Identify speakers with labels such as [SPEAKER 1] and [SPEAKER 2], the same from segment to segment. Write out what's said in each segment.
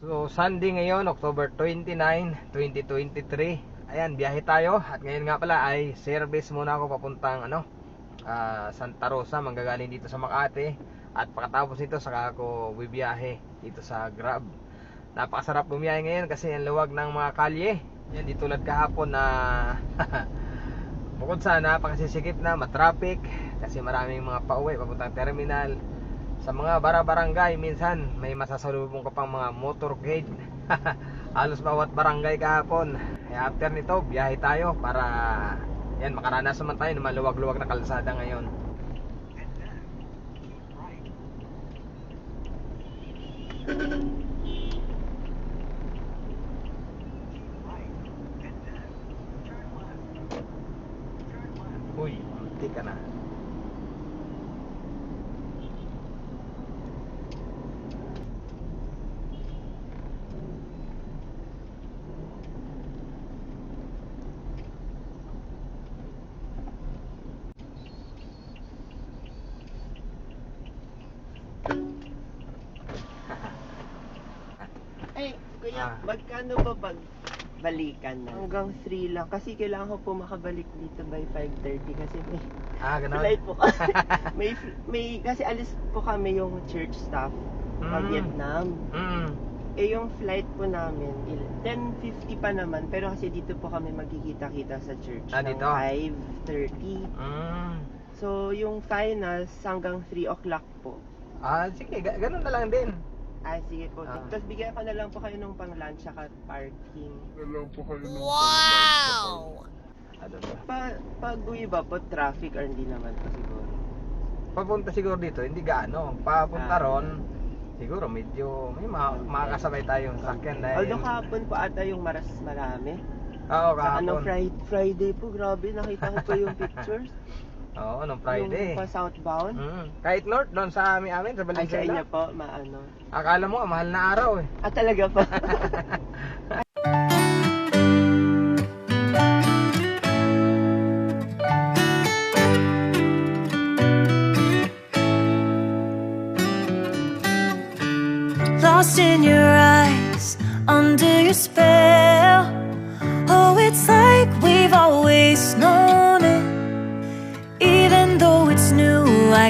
[SPEAKER 1] So, Sunday ngayon, October 29, 2023. Ayan, biyahe tayo. At ngayon nga pala ay service muna ako papuntang ano, ah, Santa Rosa. Manggagaling dito sa Makati. At pagkatapos nito, saka ako bibiyahe dito sa Grab. Napakasarap bumiyahe ngayon kasi ang luwag ng mga kalye. Yan, di tulad kahapon na bukod sa napakasisikip na matraffic kasi maraming mga pauwi papuntang terminal sa mga bara-barangay minsan may masasalubong ka pang mga motorcade halos bawat barangay kahapon. Kaya after nito biyahe tayo para yan makaranas naman tayo ng maluwag-luwag na kalsada ngayon. Uy munti ka na
[SPEAKER 2] Kuya,
[SPEAKER 1] Ah.
[SPEAKER 2] magkano ba pag balikan na? Hanggang 3 lang. Kasi kailangan ko po makabalik dito by 5.30 kasi may
[SPEAKER 1] ah ganun
[SPEAKER 2] flight po may, may, kasi alis po kami yung church staff pa
[SPEAKER 1] Mm.
[SPEAKER 2] Vietnam.
[SPEAKER 1] mm.
[SPEAKER 2] Eh yung flight po namin, il- 10.50 pa naman. Pero kasi dito po kami magkikita-kita sa church
[SPEAKER 1] Ah, dito?
[SPEAKER 2] 5.30.
[SPEAKER 1] Mm.
[SPEAKER 2] So, yung finals hanggang 3 o'clock po.
[SPEAKER 1] Ah, sige, ga- ganun na lang din.
[SPEAKER 2] Ah, sige po.
[SPEAKER 1] Ah.
[SPEAKER 2] Tapos bigyan ko na lang po kayo ng pang lunch at parking.
[SPEAKER 3] Wow!
[SPEAKER 1] Ano ba?
[SPEAKER 2] Pa, pag uwi ba po, traffic or hindi naman po siguro?
[SPEAKER 1] Papunta siguro dito, hindi gaano. Papunta
[SPEAKER 2] Ah.
[SPEAKER 1] ron, siguro medyo may mga, makakasabay tayong sakyan dahil.
[SPEAKER 2] Although kahapon po ata yung maras marami.
[SPEAKER 1] Oo,
[SPEAKER 2] Sa ano,
[SPEAKER 1] kahapon.
[SPEAKER 2] Friday, Friday po, grabe, nakita ko po yung pictures.
[SPEAKER 1] Oo, nung Friday.
[SPEAKER 2] Yung pa southbound.
[SPEAKER 1] Mm. Kahit north, doon sa amin, amin sa
[SPEAKER 2] Ay, sa
[SPEAKER 1] Valenzuela.
[SPEAKER 2] inyo po, maano.
[SPEAKER 1] Akala mo, mahal na araw eh.
[SPEAKER 2] Ah, talaga po.
[SPEAKER 3] Lost in your eyes, under your spell.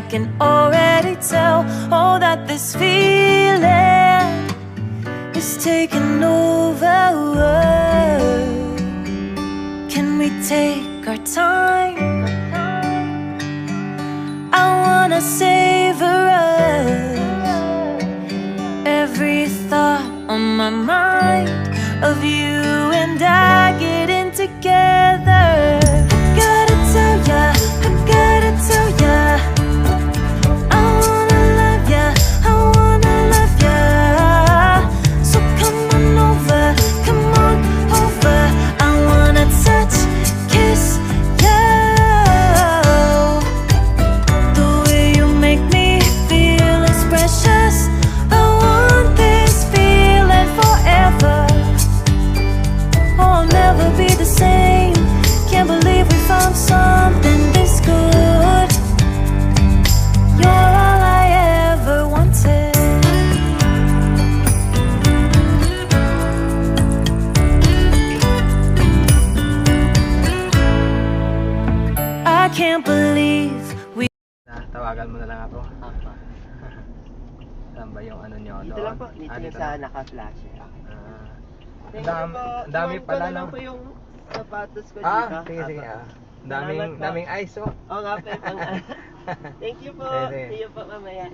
[SPEAKER 3] I can already tell. Oh, that this feeling is taking over. Can we take our time? I wanna savor us. Every thought on my mind of you never be the same. Can't believe we found something this good. You're all I ever wanted. I can't believe we.
[SPEAKER 1] Tawagan mo na lang ako. Saan ba yung ano nyo?
[SPEAKER 2] Dito
[SPEAKER 1] doon?
[SPEAKER 2] lang po, dito
[SPEAKER 1] Ah, dito
[SPEAKER 2] sa naka-flash.
[SPEAKER 1] Ah.
[SPEAKER 2] Thank
[SPEAKER 1] dami, pala
[SPEAKER 2] na lang po yung sapatos ko
[SPEAKER 1] Ah,
[SPEAKER 2] dito.
[SPEAKER 1] sige, sige.
[SPEAKER 2] Apa.
[SPEAKER 1] Ah. Daming, daming ice oh.
[SPEAKER 2] Oo nga pang... Thank you po.
[SPEAKER 1] Sige.
[SPEAKER 2] See you po mamaya.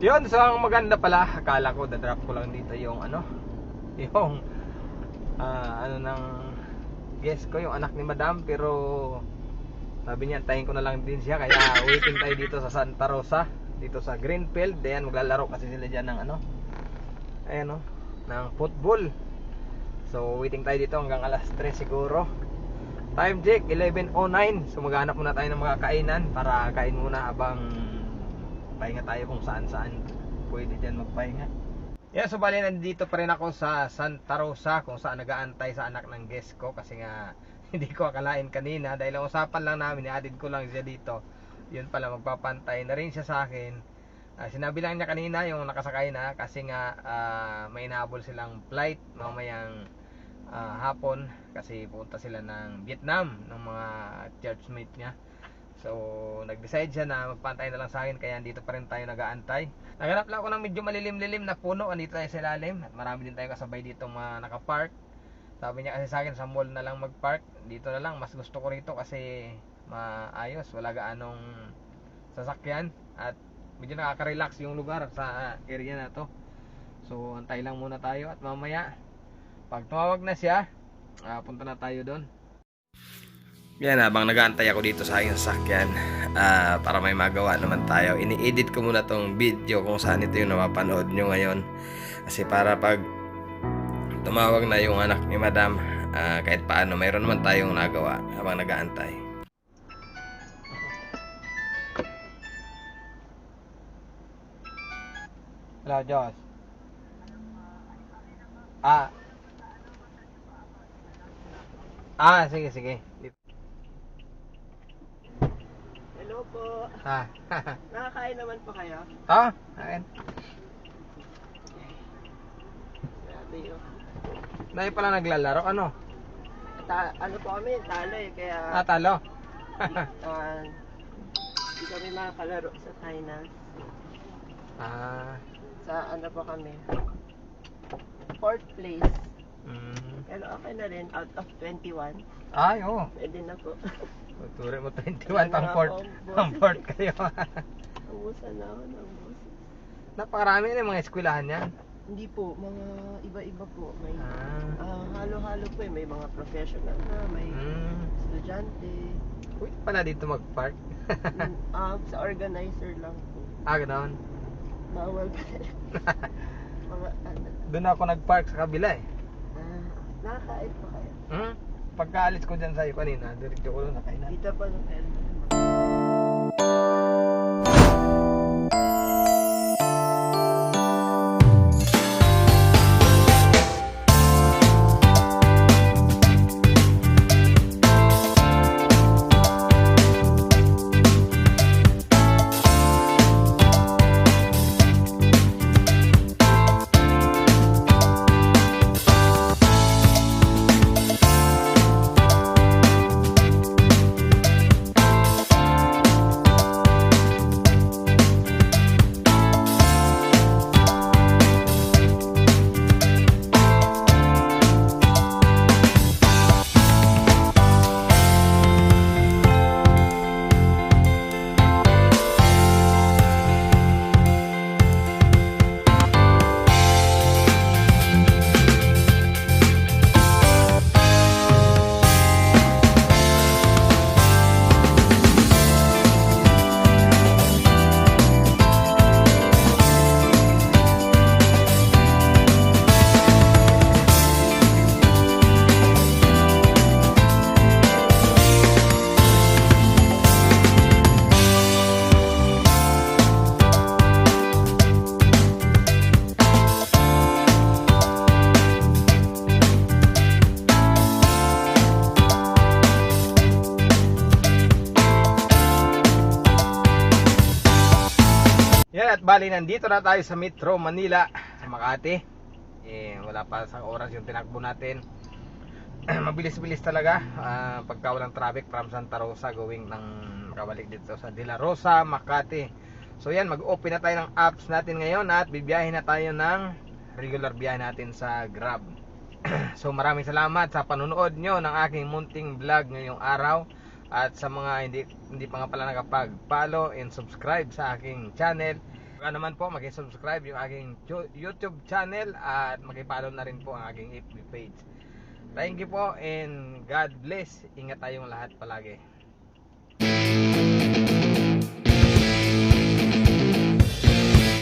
[SPEAKER 1] Yun, so ang maganda pala, akala ko dadrop ko lang dito yung ano, yung ah, ano ng guest ko, yung anak ni Madam, pero sabi niya, antayin ko na lang din siya, kaya waiting tayo dito sa Santa Rosa, dito sa Greenfield, ayan, maglalaro kasi sila dyan ng ano, ayan o, ng football. So, waiting tayo dito hanggang alas 3 siguro. Time check, 11.09. So, maghanap muna tayo ng mga kainan para kain muna habang pahinga tayo kung saan saan pwede dyan magpahinga. Yeah, so bali nandito pa rin ako sa Santa Rosa kung saan nagaantay sa anak ng guest ko kasi nga hindi ko akalain kanina dahil ang usapan lang namin, i-added ko lang siya dito. Yun pala magpapantay na rin siya sa akin Ah, sinabi lang niya kanina yung nakasakay na kasi nga ah, may inahabol silang flight mamayang ah, hapon kasi pupunta sila ng Vietnam ng mga churchmate niya. So, nag-decide siya na magpantay na lang sa akin kaya dito pa rin tayo nag-aantay. Naghanap lang ako ng medyo malilim-lilim na puno andito tayo sa ilalim at marami din tayo kasabay dito mga naka-park. Sabi niya kasi sa akin sa mall na lang mag-park. Dito na lang mas gusto ko rito kasi maayos, wala gaanong sasakyan at medyo nakaka-relax yung lugar sa area na to. So, antay lang muna tayo at mamaya pag tumawag na siya, ah, punta na tayo doon. Yan, habang nag-aantay ako dito sa aking sasakyan ah, para may magawa naman tayo. Ini-edit ko muna tong video kung saan ito yung napapanood nyo ngayon. Kasi para pag tumawag na yung anak ni madam, ah, kahit paano, mayroon naman tayong nagawa habang nag-aantay. Hello, Josh. Ah. Ah, sige, sige.
[SPEAKER 2] Hello po.
[SPEAKER 1] Ah.
[SPEAKER 2] Nakakain naman po kayo?
[SPEAKER 1] ah, ayan.
[SPEAKER 2] Grabe yun.
[SPEAKER 1] Dahil pala naglalaro, ano?
[SPEAKER 2] Ta ano po kami, talo eh. Kaya
[SPEAKER 1] Ah, talo.
[SPEAKER 2] ah, hindi kami makakalaro sa finals.
[SPEAKER 1] ah,
[SPEAKER 2] Sa ano po kami? Fourth place.
[SPEAKER 1] Mm.
[SPEAKER 2] Pero okay na rin, out of 21.
[SPEAKER 1] Ay, oo.
[SPEAKER 2] Pwede na po.
[SPEAKER 1] Tuturi mo 21
[SPEAKER 2] Wala
[SPEAKER 1] pang port. Pang port kayo.
[SPEAKER 2] Umusan na ako boss.
[SPEAKER 1] Napakarami na yung mga eskwelahan yan.
[SPEAKER 2] Hindi po, mga iba-iba po. May
[SPEAKER 1] Ah.
[SPEAKER 2] ah, halo-halo po eh. May mga professional na, may
[SPEAKER 1] Mm.
[SPEAKER 2] estudyante.
[SPEAKER 1] Uy, pala dito mag-park.
[SPEAKER 2] Ah, sa organizer lang po.
[SPEAKER 1] ah, ganoon.
[SPEAKER 2] Bawal pa mga ano.
[SPEAKER 1] Doon ako nag-park sa kabila eh.
[SPEAKER 2] Nakakain po kayo.
[SPEAKER 1] Hmm? Pagkaalis ko dyan sa'yo kanina, diretso ko doon nakainan.
[SPEAKER 2] Dito pa ng Elmo.
[SPEAKER 1] At bali nandito na tayo sa Metro Manila, sa Makati. Eh, wala pa sa oras yung tinakbo natin. Mabilis-bilis talaga ah, pagka walang traffic from Santa Rosa going ng makabalik dito sa De La Rosa, Makati. So yan, mag-open na tayo ng apps natin ngayon at bibiyahin na tayo ng regular biyahe natin sa Grab. so maraming salamat sa panunood nyo ng aking munting vlog ngayong araw at sa mga hindi hindi pa nga pala nakapag-follow and subscribe sa aking channel. Baka naman po maki-subscribe yung aking YouTube channel at maki-follow na rin po ang aking FB page. Thank you po and God bless. Ingat tayong lahat palagi.